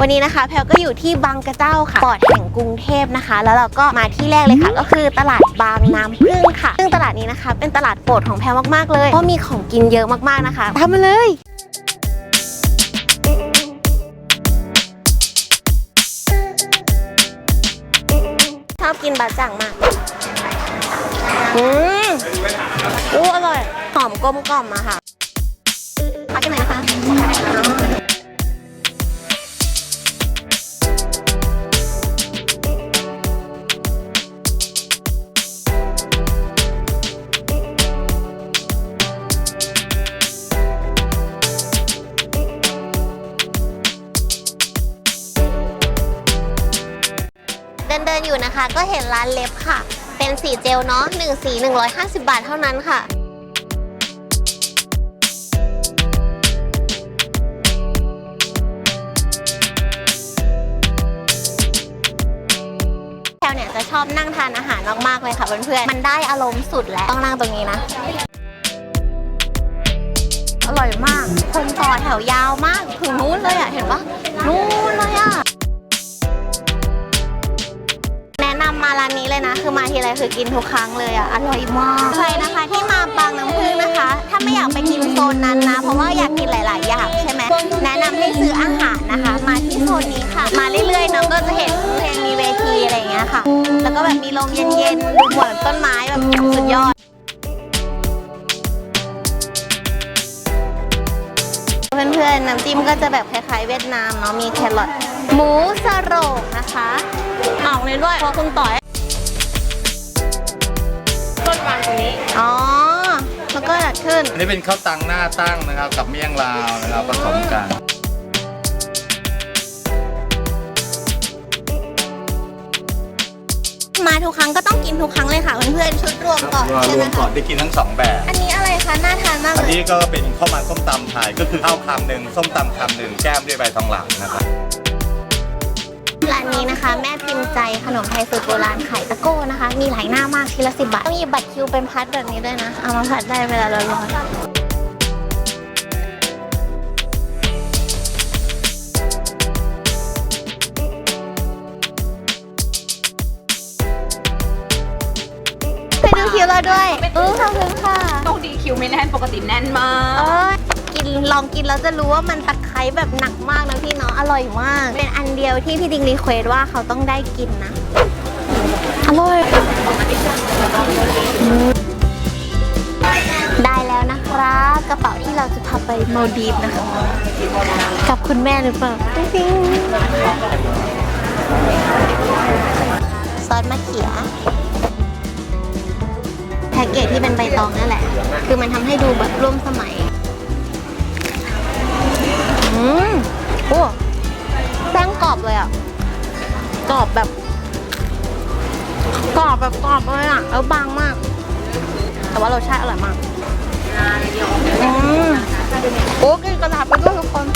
วันนี้นะคะแพลก็อยู่ที่บางกระเจ้าค่ะปอดแห่งกรุงเทพนะคะ แล้วเราก็มาที่แรกเลยค่ะ ก็คือตลาดบางน้ำพึ่งค่ะ ซึ่งตลาดนี้นะคะ เป็นตลาดโปรดของแพลมากๆเลยเพราะมีของกินเยอะมากๆนะคะตามมาเลยชอบกินบะจ่างมากอืมอู้อร่อย หอมกลมกล่อมอะค่ะพักกันหน่อยนะคะ สีเจลเนาะหนึ่งสี 150 บาทเท่านั้นค่ะแถวเนี่ยจะชอบนั่งทานอาหารมากๆเลยค่ะเพื่อนๆ มันได้อารมณ์สุดแล้ว ต้องนั่งตรงนี้นะ อร่อยมาก คนต่อแถวยาวมากถึงนู้นเลยอะ เห็นปะนู้นเลยอะ มาร้านนี้เลยนะ คือมาทีไรคือกินทุกครั้งเลยอะ อร่อยมากใครนะคะที่มาบางน้ำพึ่งนะคะ ถ้าไม่อยากไปกินโซนนั้นนะ เพราะว่าอยากกินหลาย ๆ อย่างใช่ไหมแนะนำให้ซื้ออาหารนะคะ มาที่โซนนี้ค่ะ มาเรื่อย ๆ น้องก็จะเห็นเพลงมีเวทีอะไรอย่างเงี้ยค่ะ แล้วก็แบบมีลมเย็นๆดูเหมือนต้นไม้แบบสุดยอดเพื่อนๆน้ำจิ้มก็จะแบบคล้ายๆเวียดนามเนาะมีแครอทหมูสโรงนะคะ ออกเลยด้วยเพราะคุณต่อยต้นวางตรงนี้ อ๋อ แล้วก็ดัดขึ้น อันนี้เป็นข้าวตังหน้าตั้งนะครับ กับเมี่ยงลาวนะครับผสมกันมาทุกครั้งก็ต้องกินทุกครั้งเลยค่ะเพื่อนๆชุดรวมก่อนรใช่ไหวมมก่อคะนได้กินทั้งสองแบบ อันนี้อะไรคะน่าทานมากอันเลยนี้ก็เป็นข้าวมันส้มตำไทยก็คือข้าวคำหนึ่งส้มตำคำหนึ่งแก้มด้วยใบทองหลางนะครับ ร้านนี้นะคะ แม่พิมพ์ใจขนมไทยสูตรโบราณไข่ตะโก้นะคะ มีหลายหน้ามากทีละสิบบาทต้องมีบัตรคิวเป็นพัดแบบนี้ด้วยนะ เอามาผัดได้เวลาเราร้อนไปดูคิวเราด้วยเออขอบคุณค่ะโชคดีคิวไม่แน่น ปกติแน่นมาเอกอกิน ลองกินแล้วจะรู้ว่ามันตะไคร้แบบหนักมากนะพี่เนาะอร่อยมาก เป็นอันเดียวที่พี่ดิงรีเควสว่าเขาต้องได้กินนะ อร่อยได้แล้วนะครับ กระเป๋าที่เราจะพาไปมาดีฟนะคะ กับคุณแม่หรือเปล่าจริงซอสมะเขือแพ็กเกจที่เป็นใบตองนั่นแหละ คือมันทำให้ดูแบบร่วมสมัย มโอ้แป้งกรอบเลยอะ กรอบแบบ กรอบแบบกรอบเลยอะ แล้วบางมาก แต่ว่ารสชาติอร่อยมากอืมโอ้กินกระดาษไปด้วยทุกคน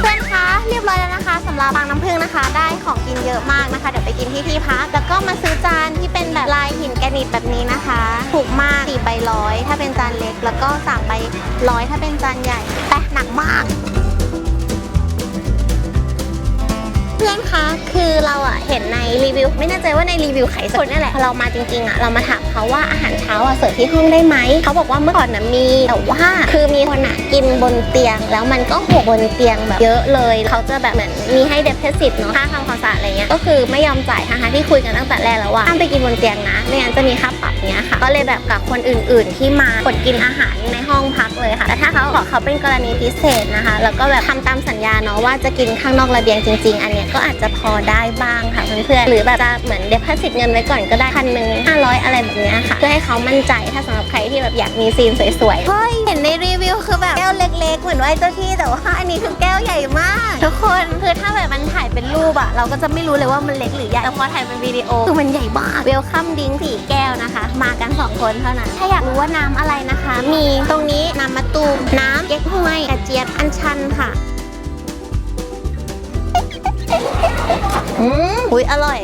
เพื่อนคะเรียบร้อยแล้วนะคะสำหรับบางน้ำผึ้งนะคะ ได้ของกินเยอะมากนะคะ เดี๋ยวไปกินที่ที่พักแล้วก็มาซื้อจานที่เป็นแบบลายหินแกรนิตแบบนี้นะคะ ถูกมาก4ใบร้อยถ้าเป็นจานเล็ก แล้วก็3ใบร้อยถ้าเป็นจานใหญ่แต่หนักมาก พื่อนคะ คือเราอะเห็นในรีวิว ไม่แน่ใจว่าในรีวิวไข่สดนี่แหละ พอเรามาจริงๆอะเรามาถามเขาว่าอาหารเช้าอะเสิร์ฟที่ห้องได้ไหม เขาบอกว่าเมื่อก่อนนะมี แต่ว่าคือมีคนอะกินบนเตียง แล้วมันก็หกบนเตียงแบบเยอะเลย เขาจะแบบเหมือนมีให้เด p เพสิตเนาะ ค่าทำความสะอาดอะไรเงี้ย ก็คือไม่ยอมจ่ายทั้งๆที่คุยกันตั้งแต่แรกแล้วว่าห้ามไปกินบนเตียงนะ ไม่งั้นจะมีค่าปรับเนี้ยค่ะ ก็เลยแบบกับคนอื่น ๆ ที่มากดกินอาหารในห้องพักเลยค่ะ แต่ถ้าเขาบอกเขาเป็นกรณีพิเศษนะคะ แล้วก็แบบทำตามสัญญาเนาะว่าจะกินข้างนอกระเบียงจริง ๆ อันเนี้ยก็อาจจะพอได้บ้างค่ะเพื่อนๆหรือแบบจะเหมือนเด p เพสิตเงินไว้ก่อนก็ได้พันหนึ่งห้าร้อยอะไรแบบเนี้ยค่ะ เพื่อให้เขามั่นใจถ้าสำหรับใครที่แบบอยากมีซีนสวยๆ เฮ้ย เห็นในรีวิวคือแบบแก้วเล็ก ๆ เหมือนไหว้เจ้าที่แต่ว่าอันนี้คือแก้วใหญ่มาก ทุกคนคือถ้าแบบมันถ่ายเป็นรูปอะเราก็จะไม่รู้เลยว่ามันเล็กหรือใหญ่แต่พอถ่ายเป็นวิดีโอคือมันใหญ่มากเวลคัมดิ้งสี่แก้วนะคะ มากัน 2 คนเท่านั้นถ้าอยากรู้ว่าน้ำอะไรนะคะ มีตรงนี้น้ำมะตูมน้ำเก๊กฮวยกระเจี๊ยบอัญชันค่ะ อืมอุ้ยอร่อย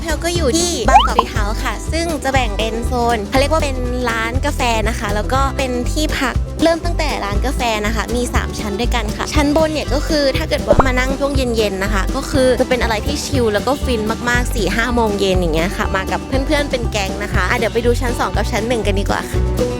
แพลก็อยู่ที่บางกอกฟีเฮาส์ค่ะ ซึ่งจะแบ่งเป็นโซนเขาเรียกว่าเป็นร้านกาแฟนะคะ แล้วก็เป็นที่พักเริ่มตั้งแต่ร้านกาแฟนะคะ มี 3 ชั้นด้วยกันค่ะ ชั้นบนเนี่ยก็คือถ้าเกิดว่ามานั่งช่วงเย็นๆนะคะ ก็คือจะเป็นอะไรที่ชิลแล้วก็ฟินมากๆ4ี่ห้าโมงเย็นอย่างเงี้ยค่ะ มากับเพื่อนๆเป็นแก๊งนะคะอะเดี๋ยวไปดูชั้น 2 กับชั้น 1 กันดีกว่าค่ะ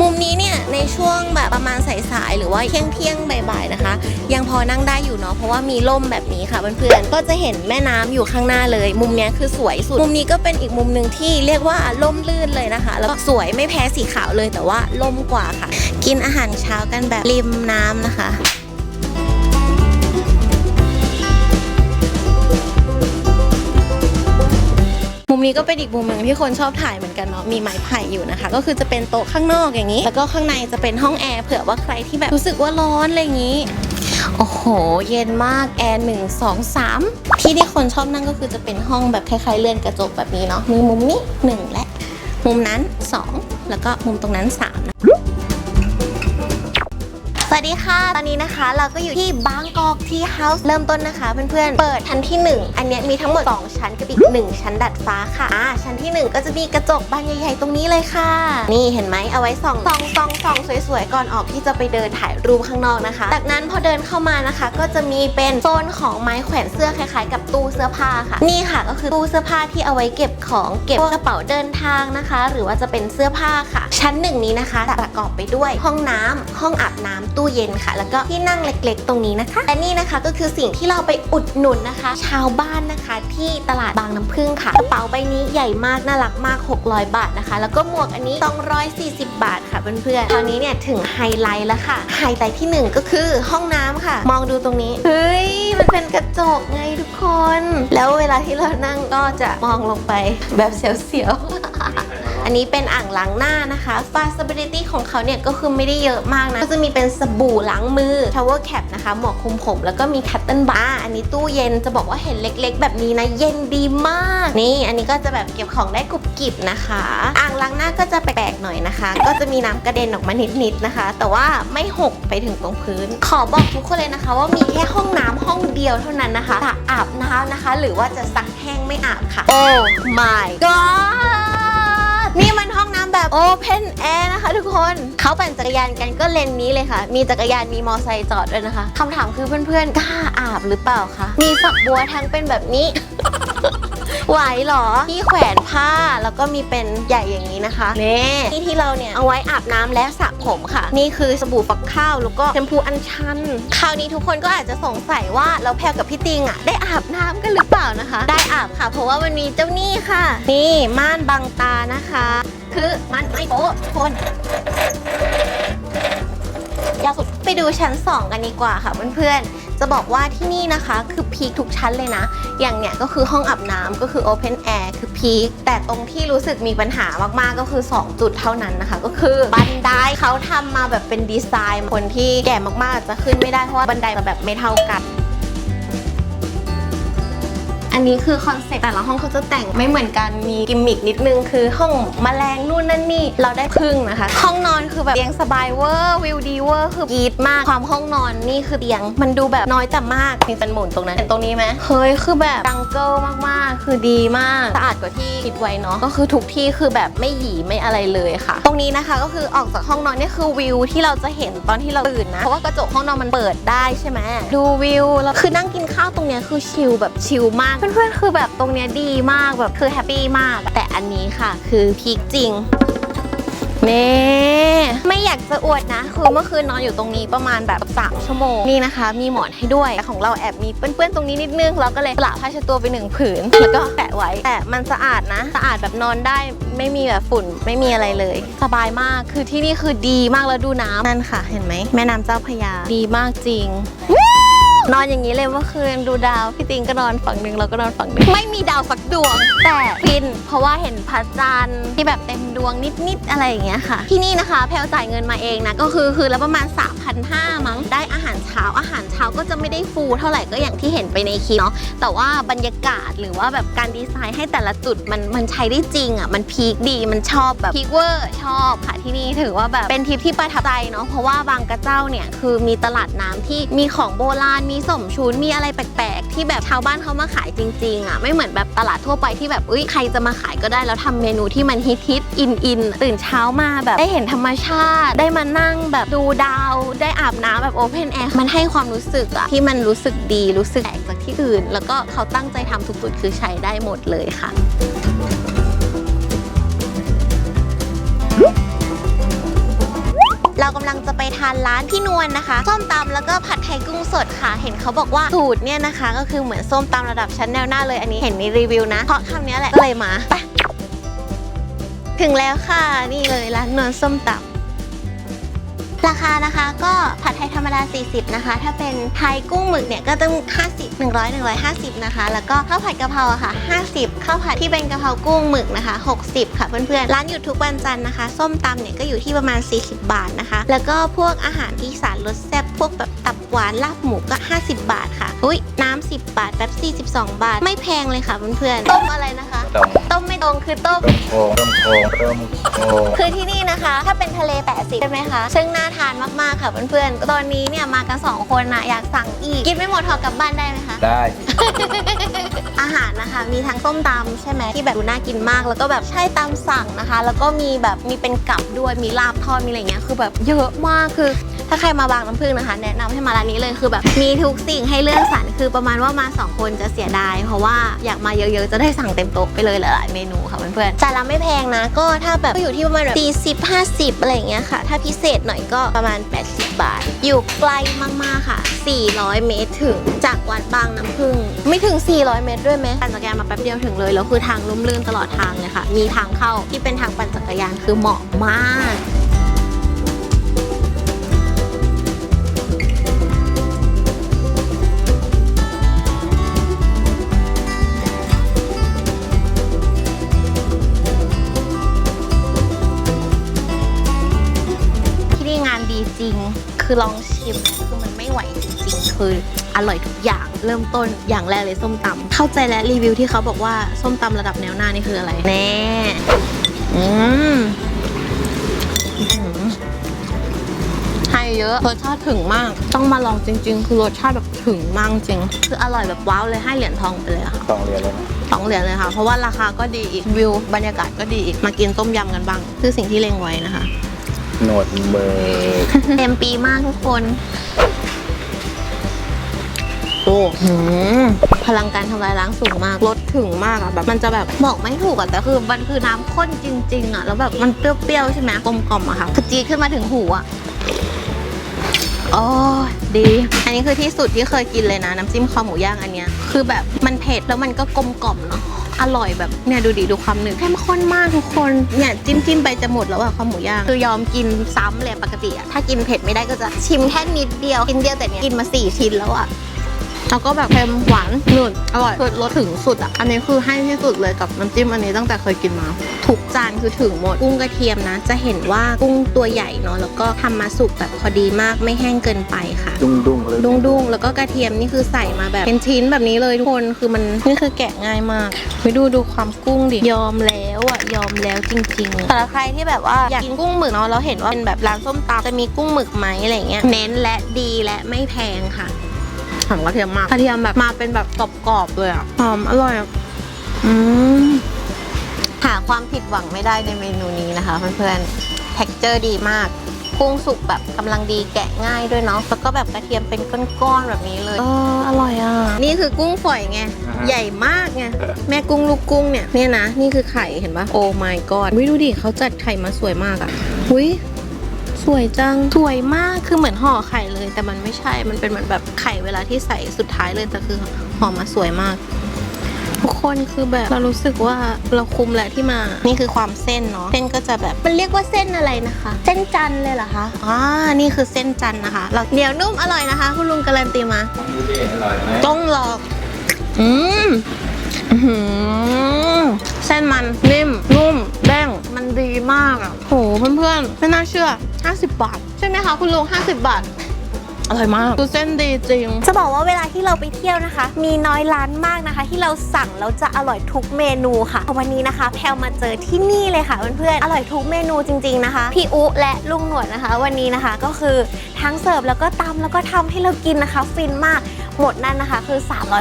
มุมนี้เนี่ยในช่วงแบบประมาณสายๆหรือว่าเที่ยงเที่ยงบ่ายๆนะคะ ยังพอนั่งได้อยู่เนาะเพราะว่ามีร่มแบบนี้ค่ะเพื่อนๆก็จะเห็นแม่น้ำอยู่ข้างหน้าเลย มุมนี้คือสวยสุด มุมนี้ก็เป็นอีกมุมหนึ่งที่เรียกว่าร่มลื่นเลยนะคะ แล้วก็สวยไม่แพ้สีขาวเลยแต่ว่าร่มกว่าค่ะ กินอาหารเช้ากันแบบริมน้ำนะคะ นี้ก็เป็นอีกมุมหนึ่งที่คนชอบถ่ายเหมือนกันเนาะมีไม้ไผ่อยู่นะคะ ก็คือจะเป็นโต๊ะข้างนอกอย่างนี้ แล้วก็ข้างในจะเป็นห้องแอร์เผื่อว่าใครที่แบบรู้สึกว่าร้อนอะไรอย่างนี้โอ้โห เย็นมากแอร์หนึ่งสองสามที่ที่คนชอบนั่งก็คือจะเป็นห้องแบบคล้ายๆเลื่อนกระจกแบบนี้เนาะมีมุมนี้หนึ่งและ มุมนั้นสองแล้วก็มุมตรงนั้นสามนะ สวัสดีค่ะ ตอนนี้นะคะเราก็อยู่ที่บางกอกที่เฮาส์เริ่มต้นนะคะเพื่อนๆ เปิดชั้นที่ 1 อันนี้มีทั้งหมด 2 ชั้นกับอีก 1 ชั้นดัดฟ้าค่ะอ่าชั้นที่ 1 ก็จะมีกระจกบานใหญ่ๆตรงนี้เลยค่ะ นี่เห็นไหมเอาไว้ส่องส่องส่องส่องสวยๆ ก่อนออกที่จะไปเดินถ่ายรูปข้างนอกนะคะ จากนั้นพอเดินเข้ามานะคะ ก็จะมีเป็นโซนของไม้แขวนเสื้อคล้ายๆ กับ ตู้เสื้อผ้าค่ะ นี่ค่ะก็คือตู้เสื้อผ้าที่เอาไว้เก็บของเก็บกระเป๋าเดินทางนะคะ หรือว่าจะเป็นเสื้อผ้าค่ะ ชั้นหนึ่งนี้นะคะจะประกอบไปด้วยห้องน้ำห้องอาบน้ำตู้เย็นค่ะ แล้วก็ที่นั่งเล็กๆ ตรงนี้นะคะและนี่นะคะก็คือสิ่งที่เราไปอุดหนุนนะคะ ชาวบ้านนะคะที่ตลาดบางน้ำพึ่งค่ะกระเป๋าใบนี้ใหญ่มากน่ารักมาก 600 บาทนะคะ แล้วก็หมวกอันนี้ 240 บาทค่ะเพื่อนๆคราวนี้เนี่ยถึงไฮไลท์แล้วค่ะไฮไลท์ที่หนึ่งก็คือห้องน้ำค่ะ มองดูตรงนี้เฮ้ยมันเป็นกระจกไงทุกคนแล้วเวลาที่เรานั่งก็จะมองลงไปแบบเสียวๆ อันนี้เป็นอ่างล้างหน้านะคะ Facility ของเขาเนี่ยก็คือไม่ได้เยอะมากนะ ก็จะมีเป็นสบู่ล้างมือ Shower Cap นะคะหมวกคลุมผม แล้วก็มี Cotton Bar อันนี้ตู้เย็นจะบอกว่าเห็นเล็ก ๆ แบบนี้นะ เย็นดีมาก นี่ อันนี้ก็จะแบบเก็บของได้กรุบกริบนะคะ อ่างล้างหน้าก็จะแปลกๆหน่อยนะคะ ก็จะมีน้ำกระเด็นออกมานิดๆนะคะ แต่ว่าไม่หกไปถึงตรงพื้น ขอบอกทุกคนเลยนะคะ ว่ามีแค่ห้องน้ำห้องเดียวเท่านั้นนะคะจะอาบน้ำนะคะ หรือว่าจะซักแห้งไม่อาบค่ะ Oh my god นี่มันห้องน้ำแบบ Open Air นะคะทุกคนเขาปั่นจักรยานกันก็เลนนี้เลยค่ะ มีจักรยานมีมอไซค์จอดด้วยนะคะคำถามคือเพื่อนๆกล้าอาบหรือเปล่าคะมีฝักบัวทั้งเป็นแบบนี้ ไหวเหรอที่แขวนผ้าแล้วก็มีเป็นใหญ่อย่างนี้นะคะนี่ที่ที่เราเนี่ยเอาไว้อาบน้ำและสระผมค่ะ นี่คือสบู่ฟักข้าวแล้วก็แชมพูอัญชัน คราวนี้ทุกคนก็อาจจะสงสัยว่าเราแพลกับพี่ติงอะได้อาบน้ำกันหรือเปล่านะคะ ได้อาบค่ะ เพราะว่ามันมีเจ้านี่ค่ะ นี่ม่านบังตานะคะ คือมันไม่โป๊ะทุกคนยาวสุดไปดูชั้น 2 กันดีกว่าค่ะเพื่อนๆ จะบอกว่าที่นี่นะคะคือพีคทุกชั้นเลยนะ อย่างเนี้ยก็คือห้องอาบน้ำก็คือ Open Air คือพีคแต่ตรงที่รู้สึกมีปัญหามากๆก็คือ 2 จุดเท่านั้นนะคะ ก็คือบันไดเขาทำมาแบบเป็นดีไซน์คนที่แก่มากๆจจะขึ้นไม่ได้เพราะว่าบันไดมันแบบไม่เท่ากัน อันนี้คือคอนเซ็ปต์แต่ละห้องเขาจะแต่งไม่เหมือนกันมีกิมมิกนิดนึงคือห้องแมลงนู่นนั่นนี่เราได้พึ่งนะคะ ห้องนอนคือแบบเตียงสบายเวอร์วิวดีเวอร์คือกรีดมากความห้องนอนนี่คือเตียง มันดูแบบน้อยแต่มากมีเป็นหมุนตรงนั้นเห็นตรงนี้ไหมเฮ้ยคือแบบดังเกิลมากๆ คือดีมากสะอาดกว่าที่คิดไว้เนาะก็คือทุกที่คือแบบไม่หยีไม่อะไรเลยค่ะ ตรงนี้นะคะก็คือออกจากห้องนอนนี่คือวิวที่เราจะเห็นตอนที่เราตื่นนะเพราะว่ากระจกห้องนอนมันเปิดได้ใช่ไหมดูวิวแล้วคือนั่งกินข้าวตรงเนี้ยคือชิลแบบชิลมากเพื่อนๆคือแบบตรงเนี้ยดีมากแบบคือแฮปปี้มาก แต่อันนี้ค่ะ คือพีคจริงนี่ไม่อยากจะอวดนะ คือเมื่อคืนนอนอยู่ตรงนี้ประมาณแบบ 3 ชั่วโมง นี่นะคะ มีหมอนให้ด้วยแต่ของเราแอบมีเปื้อนๆตรงนี้นิดนึง เราก็เลยสละผ้าเช็ดตัวไปหนึ่งผืน แล้วก็แปะไว้ แต่มันสะอาดนะ สะอาดแบบนอนได้ไม่มีแบบฝุ่นไม่มีอะไรเลย สบายมากคือที่นี่คือดีมากแล้วดูน้ำนั่นค่ะ เห็นไหมแม่น้ำเจ้าพยาดีมากจริง นอนอย่างนี้เลยเมื่อคืนดูดาวพี่ติงก็นอนฝั่งหนึ่งเราก็นอนฝั่งหนึ่งไม่มีดาวสักดวง แต่ฟิน เพราะว่าเห็นพระจันทร์ที่แบบเต็มดวงนิดๆอะไรอย่างเงี้ยค่ะ ที่นี่นะคะแพลวจ่ายเงินมาเองนะก็คือคือแล้วประมาณ 3,500 มั้งได้อาหารเช้าอาหารเช้าก็จะไม่ได้ฟูเท่าไหร่ก็อย่างที่เห็นไปในคลิปเนาะแต่ว่าบรรยากาศหรือว่าแบบการดีไซน์ให้แต่ละจุดมันมันใช้ได้จริงอะมันพีคดีมันชอบแบบพีคเวอร์ชอบค่ะที่นี่ถือว่าแบบเป็นทริปที่ประทับใจเนาะเพราะว่าบางกระเจ้าเนี่ยคือมีตลาดน้ำที่มีของโบราณมีสมชุนมีอะไรแปลกๆ ที่แบบชาวบ้านเขามาขายจริงๆอะไม่เหมือนแบบตลาดทั่วไปที่แบบเอ้ยใครจะมาขายก็ได้แล้วทำเมนูที่มันฮิตฮิตอินอินๆตื่นเช้ามาแบบได้เห็นธรรมชาติ ได้มานั่งแบบดูดาว ได้อาบน้ำแบบโอเพนแอร์มันให้ความรู้สึกอะที่มันรู้สึกดีรู้สึกแปลกจากที่อื่น แล้วก็เขาตั้งใจทำทุกจุดคือใช้ได้หมดเลยค่ะำลังจะไปทานร้านพี่นวลนะคะส้มตำแล้วก็ผัดไทยกุ้งสดค่ะ เห็นเขาบอกว่าสูตรเนี่ยนะคะ ก็คือเหมือนส้มตำระดับชั้นแนวหน้าเลยอันนี้เห็นในรีวิวนะเพราะคำนี้แหละก็เลยมาไปถึงแล้วค่ะนี่เลยร้านนวลส้มตำ ราคานะคะก็ผัดไทยธรรมดา 40 นะคะ ถ้าเป็นไทยกุ้งหมึกเนี่ยก็ต้อง 50 100 150 นะคะ แล้วก็ข้าวผัดกะเพราอะค่ะ 50 ข้าวผัดที่เป็นกะเพรากุ้งหมึกนะคะ 60 ค่ะเพื่อนๆ ร้านอยู่ทุกวันจันทร์นะคะ ส้มตำเนี่ยก็อยู่ที่ประมาณ 40 บาทนะคะ แล้วก็พวกอาหารอีสานรสแซ่บพวกแบบตับหวานลาบหมูก็ 50 บาทค่ะ อุ้ยน้ำ 10 บาทแป๊บซี่12บาท ไม่แพงเลยค่ะเพื่อนๆ ต้มอะไรนะคะ ต้มต้มไม่ตรงคือต้มต้มโค้งต้มโค้งต้มโค้งคือที่นี่นะคะ ถ้าเป็นทะเล 80 ใช่ไหมคะซึ่งน่าทานมากๆค่ะเพื่อนๆตอนนี้เนี่ยมากัน 2 คนนะอยากสั่งอีก กินไม่หมดหอกลับบ้านได้ไหมคะ ได้ อาหารนะคะ มีทั้งส้มตำใช่ไหมที่แบบดูน่ากินมาก แล้วก็แบบใช่ตามสั่งนะคะ แล้วก็มีแบบมีเป็นกับด้วยมีลาบทอดมีอะไรเงี้ยคือแบบเยอะมากคือถ้าใครมาบางน้ำพึ่งนะคะ แนะนำให้มาร้านนี้เลยคือแบบมีทุกสิ่งให้เลือกสรรคือประมาณว่ามา 2 คนจะเสียดาย เพราะว่าอยากมาเยอะๆ จะได้สั่งเต็มโต๊ะไปเลยหลายๆเมนูค่ะเพื่อนๆจานละไม่แพงนะ ก็ถ้าแบบก็อยู่ที่ประมาณแบบ40 50 อะไรอย่างเงี้ยค่ะ ถ้าพิเศษหน่อยก็ประมาณ 80 บาท อยู่ไกลมากๆค่ะ 400 เมตรถึง จากวัดบางน้ำพึ่ง ไม่ถึง 400 เมตรด้วยไหมปั่นจักรยานมาแป๊บเดียวถึงเลย แล้วคือทางลุ่มลื่นตลอดทางเลยค่ะ มีทางเข้าที่เป็นทางปั่นจักรยานคือเหมาะมาก ดีจริง คือลองชิมคือมันไม่ไหวจริงๆ คืออร่อยทุกอย่างเริ่มต้นอย่างแรกเลยส้มตำเข้าใจแล้วรีวิวที่เขาบอกว่าส้มตำระดับแนวหน้านี่คืออะไร แน่ อืมอื้อหือให้เยอะรสชาติถึงมาก ต้องมาลองจริง ๆ คือรสชาติแบบถึงมากจริง คืออร่อยแบบว้าวเลยให้เหรียญทองไปเลยอะค่ะสองเหรียญเลยนะสองเหรียญเลยค่ะ เพราะว่าราคาก็ดีอีกวิวบรรยากาศก็ดีอีกมากินต้มยำกันบ้าง คือสิ่งที่เล็งไว้นะคะ หนวดมือเต็มปีมากทุกคนโอ้หืมพลังการทำลายล้างสูงมากรสถึงมากอะแบบมันจะแบบบอกไม่ถูกอะแต่คือมันคือน้ำข้นจริง ๆอะแล้วแบบมันเปรี้ยวๆใช่ไหมกลมกล่อมอะค่ะคือจีดขึ้นมาถึงหูอะโอ้ยดี อันนี้คือที่สุดที่เคยกินเลยนะ น้ำจิ้มคอหมูย่างอันเนี้ย คือแบบมันเผ็ดแล้วมันก็กลมกล่อมเนาะ อร่อยแบบเนี่ยดูดิดูความหนึบเข้มข้นมากทุกคนเนี่ยจิ้มจิ้มไปจะหมดแล้วอะข้าวหมูย่างคือยอมกินซ้ำเลยปกติอะถ้ากินเผ็ดไม่ได้ก็จะชิมแค่นิดเดียวกินเดียวแต่เนี้ยกินมาสี่ชิ้นแล้วอะ แล้วก็แบบเค็มหวานหนืดอร่อยคือรสถึงสุดอะอันนี้คือให้ที่สุดเลยกับน้ำจิ้มอันนี้ตั้งแต่เคยกินมาทุกจานคือถึงหมด กุ้งกระเทียมนะ จะเห็นว่ากุ้งตัวใหญ่เนาะ แล้วก็ทำมาสุกแบบพอดีมากไม่แห้งเกินไปค่ะ ดุ้งดุ้งเลย ดุ้งดุ้งๆแล้วก็กระเทียมนี่คือใส่มาแบบเป็นชิ้นแบบนี้เลยทุกคน คือมันนี่คือแกะง่ายมากไปดูดูความกุ้งดิ ยอมแล้วอะ ยอมแล้วจริงๆสำหรับใครที่แบบว่าอยากกินกุ้งหมึกเนาะ เราเห็นว่าเป็นแบบร้านส้มตำจะมีกุ้งหมึกไหมอะไรเงี้ย เน้นและดีและไม่แพงค่ะ หอมกระเทียมมากกระเทียมแบบมาเป็นแบบกรอบๆเลยอะหอมอร่อยอะอืมหาความผิดหวังไม่ได้ในเมนูนี้นะคะเพื่อนๆ t e x t อร์ดีมาก กุ้งสุกแบบกำลังดีแกะง่ายด้วยเนาะ แล้วก็แบบกระเทียมเป็นก้อนๆแบบนี้เลย เอออร่อยอะ นี่คือกุ้งฝอยไง ใหญ่มากไง แม่กุ้งลูกกุ้งเนี่ย เนี่ยนะ นี่คือไข่เห็นปะโอ้ my god วิดูดิเขาจัดไข่มาสวยมากอะวิ สวยจัง สวยมากคือเหมือนห่อไข่เลย แต่มันไม่ใช่ มันเป็นเหมือนแบบไข่เวลาที่ใส่สุดท้ายเลยแต่คือห่อมาสวยมากทุกคนคือแบบเรารู้สึกว่าเราคุมแหละที่มา นี่คือความเส้นเนาะ เส้นก็จะแบบมันเรียกว่าเส้นอะไรนะคะ เส้นจันทร์เลยเหรอคะ อ่า นี่คือเส้นจันทร์นะคะ เราเหนียวนุ่มอร่อยนะคะ คุณลุงการันตีมาดูดิอร่อยไหมต้องลองอืมอื้อหือเส้นมันนิ่มนุ่มแด้ง มันดีมากอะโหเพื่อนๆ ไม่น่าเชื่อ 50 บาท ใช่ไหมคะคุณลุง 50 บาท อร่อยมากคือเส้นดีจริง จะบอกว่าเวลาที่เราไปเที่ยวนะคะ มีน้อยร้านมากนะคะ ที่เราสั่งแล้วจะอร่อยทุกเมนูค่ะวันนี้นะคะ แพลวมาเจอที่นี่เลยค่ะเพื่อนๆอร่อยทุกเมนูจริง ๆนะคะ พี่อุและลุงหนวดนะคะ วันนี้นะคะก็คือทั้งเสิร์ฟแล้วก็ตำแล้วก็ทำให้เรากินนะคะ ฟินมากหมดนั่นนะคะ คือ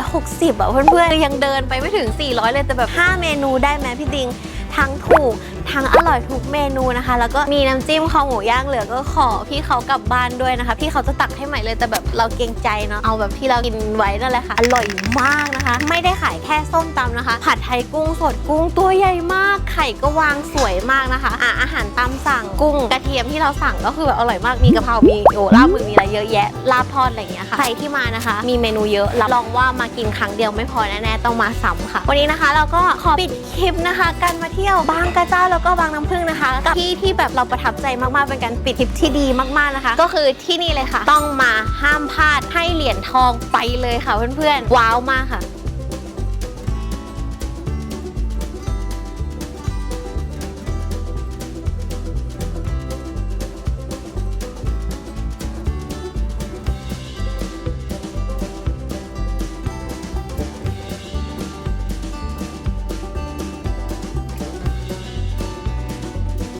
360อะเพื่อนๆยังเดินไปไม่ถึง 400 เลยแต่แบบ 5 เมนูได้ไหมพี่ดิง ทั้งถูก ทั้งอร่อยทุกเมนูนะคะ แล้วก็มีน้ำจิ้มคอหมูย่างเหลือก็ขอพี่เขากลับบ้านด้วยนะคะ พี่เขาจะตักให้ใหม่เลยแต่แบบเราเกรงใจเนาะเอาแบบที่เรากินไว้นั่นแหละค่ะ อร่อยมากนะคะ ไม่ได้ขายแค่ส้มตำนะคะ ผัดไทยกุ้งสดกุ้งตัวใหญ่มาก ไข่ก็วางสวยมากนะคะอะอาหารตามสั่งกุ้งกระเทียมที่เราสั่งก็คือแบบอร่อยมากมีกะเพรา มีโอ้ลาบมือมีอะไรเยอะแยะลาบทอดอะไรอย่างเงี้ยค่ะใครที่มานะคะ มีเมนูเยอะรับรองว่ามากินครั้งเดียวไม่พอแน่ๆต้องมาซ้ำค่ะ วันนี้นะคะ เราก็ขอปิดคลิปนะคะ การมาเที่ยวบางกระเจ้าแล้วก็บางน้ำพึ่งนะคะ กับที่ที่แบบเราประทับใจมากๆเป็นการปิดทริปที่ดีมากๆนะคะ ก็คือที่นี่เลยค่ะ ต้องมาห้ามพลาดให้เหรียญทองไปเลยค่ะเพื่อนๆว้าวมากค่ะ